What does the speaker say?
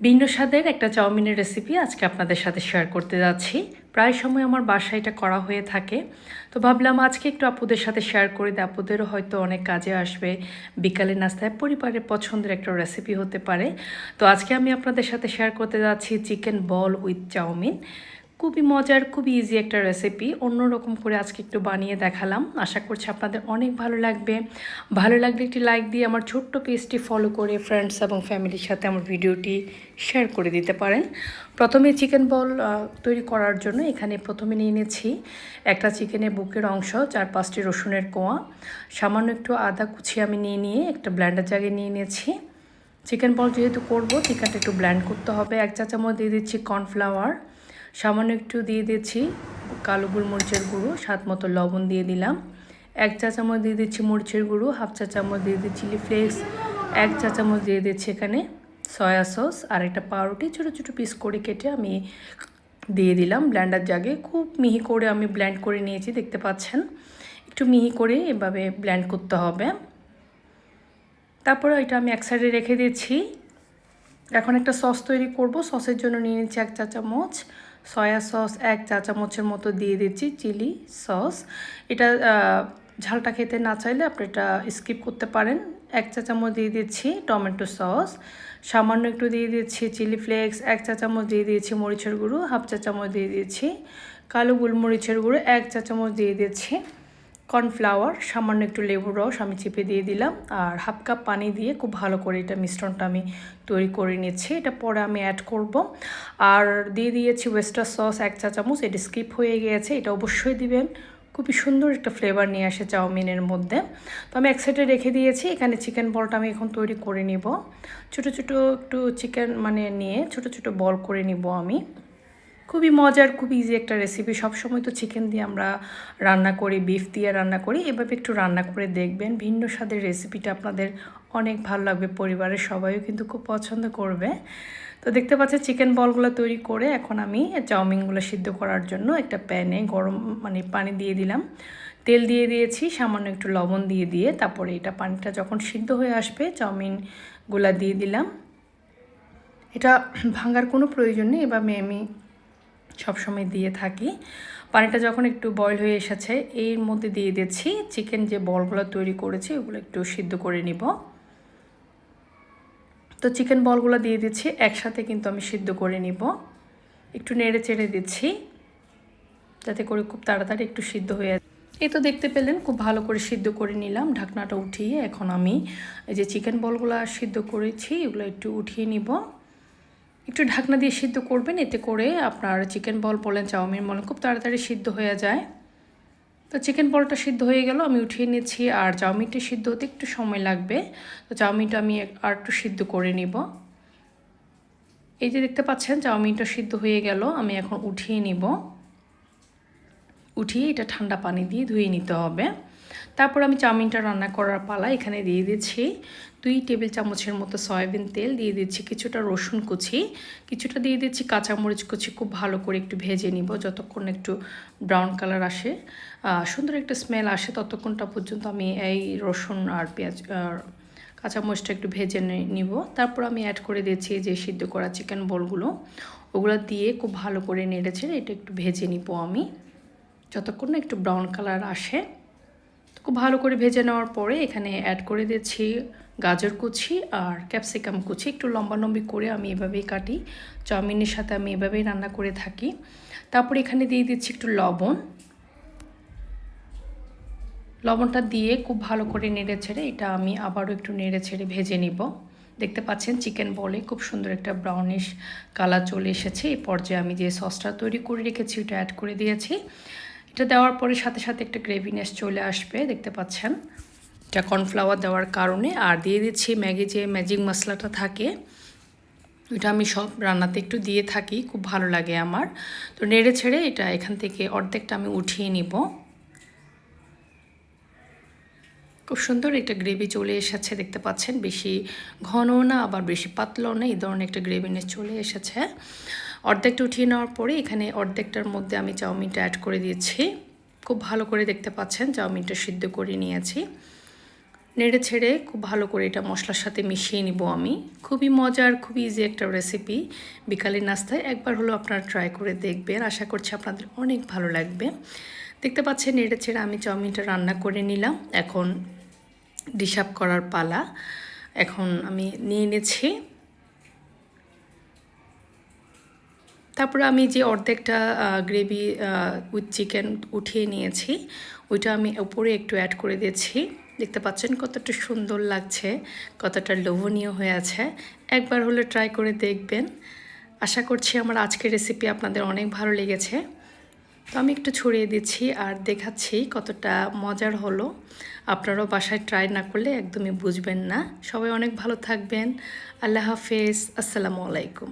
ভিন্ন স্বাদের একটা চাউমিনের রেসিপি আজকে আপনাদের সাথে শেয়ার করতে যাচ্ছি। প্রায় সময় আমার বাসায় এটা করা হয়ে থাকে। তো ভাবলাম আজকে একটু আপুদের সাথে শেয়ার করে দিই। আপুদেরও হয়তো অনেক কাজে আসবে। বিকালে নাস্তায় পরিবারের পছন্দের একটা রেসিপি হতে পারে। তো আজকে আমি আপনাদের সাথে শেয়ার করতে যাচ্ছি চিকেন বল উইথ চাউমিন। খুবই মজার, খুবই ইজি একটা রেসিপি অন্যরকম করে আজকে একটু বানিয়ে দেখালাম। আশা করছি আপনাদের অনেক ভালো লাগবে। ভালো লাগলে একটি লাইক দিয়ে আমার ছোট্ট পেজটি ফলো করে ফ্রেন্ডস এবং ফ্যামিলির সাথে আমার ভিডিওটি শেয়ার করে দিতে পারেন। প্রথমে চিকেন বল তৈরি করার জন্য এখানে প্রথমে নিয়ে নিয়েছি একটা চিকেনের বুকের অংশ, চার পাঁচটি রসুনের কোয়া। সামান্য একটু আদা কুচি আমি নিয়ে নিয়ে একটা ব্ল্যান্ডার জায়গায় নিয়ে নিয়েছি। চিকেন বল যেহেতু করব চিকেনটা একটু ব্ল্যান্ড করতে হবে। এক চা চামচ দিয়ে দিচ্ছি কর্নফ্লাওয়ার সামান্য একটু দিয়ে দিচ্ছি কালো গোলমরিচের গুঁড়ো, স্বাদ মতো লবণ দিয়ে দিলাম। এক চা চামচ দিয়ে দিচ্ছি মরিচের গুঁড়ো, হাফ চা চামচ দিয়ে দিচ্ছি চিলি ফ্লেক্স, এক চা চামচ দিয়ে দিচ্ছি এখানে সয়া সস আর একটা পাউরুটি। ছোটো ছোটো পিস করে কেটে আমি দিয়ে দিলাম ব্ল্যান্ডার জাগে খুব মিহি করে আমি ব্ল্যান্ড করে নিয়েছি, দেখতে পাচ্ছেন? একটু মিহি করে এভাবে ব্ল্যান্ড করতে হবে। তারপরে এটা আমি এক সাইডে রেখে দিচ্ছি। এখন একটা সস তৈরি করব। সসের জন্য নিয়ে নিচ্ছি এক চা চামচ। সয়া সস এক চা চামচের মতো দিয়ে দিচ্ছি চিলি সস। এটা ঝালটা খেতে না চাইলে আপনি এটা স্কিপ করতে পারেন। এক চা চামচ দিয়ে দিচ্ছি টমেটো সস। সামান্য একটু দিয়ে দিচ্ছি চিলি ফ্লেক্স। এক চা চামচ দিয়ে দিয়েছি মরিচের গুঁড়ো। হাফ চা চামচ দিয়ে দিয়েছি কালো গোলমরিচের গুঁড়ো। এক চা চামচ দিয়ে দিচ্ছি কর্নফ্লাওয়ার, সামান্য একটু লেবুর রস আমি চেপে দিয়ে দিলাম আর হাফ কাপ পানি দিয়ে খুব ভালো করে এটা মিশ্রণটা আমি তৈরি করে নিচ্ছি এটা পরে আমি অ্যাড করব। আর দিয়ে দিয়েছি ওয়েস্টার সস এক চা চামচ, এটা স্কিপ হয়ে গিয়েছে, এটা অবশ্যই দিবেন। খুবই সুন্দর একটা ফ্লেভার নিয়ে আসে চাউমিনের মধ্যে। তো আমি এক সাইডে রেখে দিয়েছি, এখানে চিকেন বলটা আমি এখন তৈরি করে নিব। ছোট ছোট একটু চিকেন মানে নিয়ে ছোট ছোট বল করে নিব আমি। খুবই মজার খুব ইজি একটা রেসিপি সবসময় তো চিকেন দিয়ে আমরা রান্না করি বিফ দিয়ে রান্না করি। এভাবে একটু রান্না করে দেখবেন। ভিন্ন স্বাদের রেসিপিটা আপনাদের অনেক ভালো লাগবে। পরিবারের সবাইও কিন্তু খুব পছন্দ করবে। তো দেখতে পাচ্ছি চিকেন বলগুলো তৈরি করে এখন আমি চাউমিনগুলো সিদ্ধ করার জন্য একটা প্যানে গরম মানে পানি দিয়ে দিলাম। তেল দিয়ে দিয়েছি, সামান্য একটু লবণ দিয়ে দিয়ে তারপরে এটা পানিটা যখন সিদ্ধ হয়ে আসবে, চাউমিনগুলা দিয়ে দিলাম। এটা ভাঙার কোনো প্রয়োজন নেই। এভাবে আমি সবসময় দিয়ে থাকি। পানিটা যখন একটু বয়ল হয়ে এসেছে, এর মধ্যে দিয়ে দিচ্ছি। চিকেন যে বলগুলো তৈরি করেছি, ওগুলো একটু সিদ্ধ করে নিব। তো চিকেন বলগুলো দিয়ে দিচ্ছি, একসাথে কিন্তু আমি সিদ্ধ করে নিব। একটু নেড়ে চেড়ে দিচ্ছি, যাতে করে খুব তাড়াতাড়ি একটু সিদ্ধ হয়ে এই তো দেখতে পেলেন, খুব ভালো করে সিদ্ধ করে নিলাম। ঢাকনাটা উঠিয়ে এখন আমি এই যে চিকেন বলগুলো সিদ্ধ করেছি, এগুলো একটু উঠিয়ে নিব। একটু ঢাকনা দিয়ে সিদ্ধ করবেন, এতে করে আপনার চিকেন বল বলেন চাউমিন বলেন খুব তাড়াতাড়ি সিদ্ধ হয়ে যায়। তো চিকেন বলটা সিদ্ধ হয়ে গেল, আমি উঠিয়ে নিচ্ছি, আর চাউমিনটা সিদ্ধ হতে একটু সময় লাগবে। তো চাউমিনটা আমি আর একটু সিদ্ধ করে নিব। এই যে দেখতে পাচ্ছেন চাউমিনটা সিদ্ধ হয়ে গেল, আমি এখন উঠিয়ে নিব। উঠিয়ে এটা ঠান্ডা পানি দিয়ে ধুয়ে নিতে হবে। তারপর আমি চাউমিনটা রান্না করার পালা এখানে দিয়ে দিচ্ছি। দুই টেবিল চামচের মতো সয়াবিন তেল দিয়ে দিচ্ছি কিছুটা রসুন কুচি, কিছুটা দিয়ে দিচ্ছি কাঁচামরিচ কুচি, খুব ভালো করে একটু ভেজে নিব যতক্ষণ একটু ব্রাউন কালার আসে। সুন্দর একটা স্মেল আসে ততক্ষণটা পর্যন্ত আমি এই রসুন আর পেঁয়াজ কাঁচামরিচটা একটু ভেজে নিব। তারপর আমি অ্যাড করে দিয়েছি যে সিদ্ধ করা চিকেন বলগুলো, ওগুলো দিয়ে খুব ভালো করে নেড়েছে এটা একটু ভেজে নিব আমি। যতক্ষণ না একটু ব্রাউন কালার আসে খুব ভালো করে ভেজে নেওয়ার পরে এখানে অ্যাড করে দিচ্ছি গাজর কুচি আর ক্যাপসিকাম কুচি। একটু লম্বা লম্বি করে আমি এভাবেই কাটি। চাউমিনের সাথে আমি এভাবেই রান্না করে থাকি। তারপর এখানে দিয়ে দিচ্ছি একটু লবণ। লবণটা দিয়ে খুব ভালো করে নেড়ে ছেড়ে এটা আমি আবারও একটু নেড়ে ছেড়ে ভেজে নিব। দেখতে পাচ্ছেন চিকেন বলে খুব সুন্দর একটা ব্রাউনিশ কালার চলে এসেছে। এই পর্যায়ে আমি যে সসটা তৈরি করে রেখেছি ওটা অ্যাড করে দিয়েছি। এটা দেওয়ার পরে সাথে সাথে একটা গ্রেভিনেস চলে আসবে, দেখতে পাচ্ছেন। এটা কর্নফ্লাওয়ার দেওয়ার কারণে। আর দিয়ে দিচ্ছি ম্যাগি, যে ম্যাজিক মশলাটা থাকে, ওইটা আমি সব রান্নাতে একটু দিয়ে থাকি, খুব ভালো লাগে আমার। তো নেড়ে ছেড়ে এটা এখান থেকে অর্ধেকটা আমি উঠিয়ে নিব। খুব সুন্দর একটা গ্রেভি চলে এসেছে, দেখতে পাচ্ছেন। বেশি ঘনও না, আবার বেশি পাতলাও না, এই ধরনের একটা গ্রেভিনেস চলে এসেছে। অর্ধেকটা উঠিয়ে নেওয়ার পরে এখানে অর্ধেকটার মধ্যে আমি চাউমিনটা অ্যাড করে দিয়েছি। খুব ভালো করে দেখতে পাচ্ছেন, চাউমিনটা সিদ্ধ করে নিয়েছি। নেড়ে ছেড়ে খুব ভালো করে এটা মশলার সাথে মিশিয়ে নিব আমি। খুবই মজার, খুবই ইজি একটা রেসিপি বিকালের নাস্তায় একবার হলো আপনারা ট্রাই করে দেখবেন। আশা করছি আপনাদের অনেক ভালো লাগবে। দেখতে পাচ্ছেন, নেড়ে ছেড়ে আমি চাউমিনটা রান্না করে নিলাম। এখন ডিশ করার পালা। এখন আমি নিয়ে নিয়েছি তারপরে আমি যে অর্ধেকটা গ্রেভি উইথ চিকেন উঠিয়ে নিয়েছি, ওইটা আমি উপরে একটু অ্যাড করে দিয়েছি। দেখতে পাচ্ছেন কতটা সুন্দর লাগছে, কতটা লোভনীয় হয়ে আছে। একবার হলে ট্রাই করে দেখবেন। আশা করছি আমার আজকের রেসিপি আপনাদের অনেক ভালো লেগেছে। তো আমি একটু ছড়িয়ে দিচ্ছি আর দেখাচ্ছি কতটা মজার হলো। আপনারাও বাসায় ট্রাই না করলে একদমই বুঝবেন না। সবাই অনেক ভালো থাকবেন। আল্লাহ হাফেজ। আসসালামু আলাইকুম।